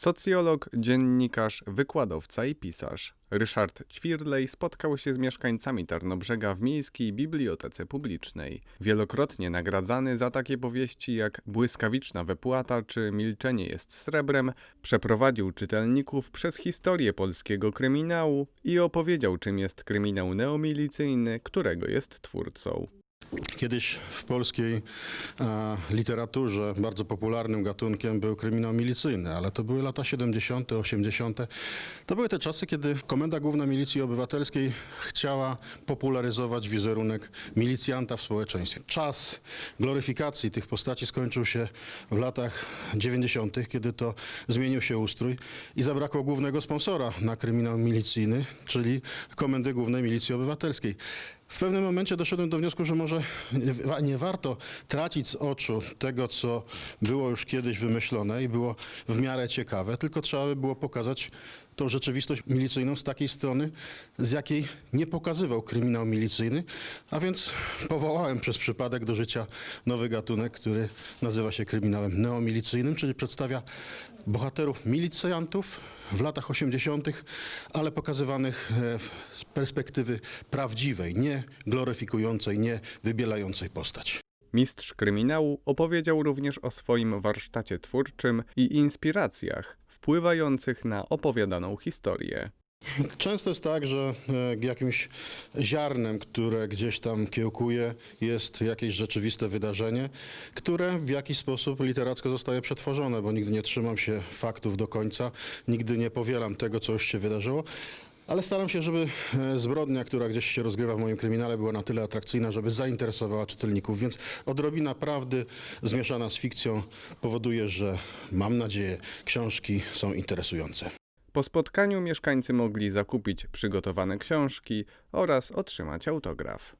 Socjolog, dziennikarz, wykładowca i pisarz Ryszard Ćwirlej spotkał się z mieszkańcami Tarnobrzega w Miejskiej Bibliotece Publicznej. Wielokrotnie nagradzany za takie powieści jak Błyskawiczna wypłata czy Milczenie jest srebrem, przeprowadził czytelników przez historię polskiego kryminału i opowiedział, czym jest kryminał neomilicyjny, którego jest twórcą. Kiedyś w polskiej e, literaturze bardzo popularnym gatunkiem był kryminał milicyjny, ale to były lata 70., 80. To były te czasy, kiedy Komenda Główna Milicji Obywatelskiej chciała popularyzować wizerunek milicjanta w społeczeństwie. Czas gloryfikacji tych postaci skończył się w latach 90., kiedy to zmienił się ustrój i zabrakło głównego sponsora na kryminał milicyjny, czyli Komendy Głównej Milicji Obywatelskiej. W pewnym momencie doszedłem do wniosku, że może nie, wa- nie warto tracić z oczu tego, co było już kiedyś wymyślone i było w miarę ciekawe, tylko trzeba by było pokazać tą rzeczywistość milicyjną z takiej strony, z jakiej nie pokazywał kryminał milicyjny, a więc powołałem przez przypadek do życia nowy gatunek, który nazywa się kryminałem neomilicyjnym, czyli przedstawia bohaterów milicjantów w latach 80., ale pokazywanych e, z perspektywy prawdziwej, nie gloryfikującej, nie wybielającej postać. Mistrz kryminału opowiedział również o swoim warsztacie twórczym i inspiracjach wpływających na opowiadaną historię. Często jest tak, że e, jakimś ziarnem, które gdzieś tam kiełkuje, jest jakieś rzeczywiste wydarzenie, które w jakiś sposób literacko zostaje przetworzone, bo nigdy nie trzymam się faktów do końca, nigdy nie powielam tego, co już się wydarzyło. Ale staram się, żeby e, zbrodnia, która gdzieś się rozgrywa w moim kryminale, była na tyle atrakcyjna, żeby zainteresowała czytelników. Więc odrobina prawdy zmieszana z fikcją powoduje, że mam nadzieję, książki są interesujące. Po spotkaniu mieszkańcy mogli zakupić przygotowane książki oraz otrzymać autograf.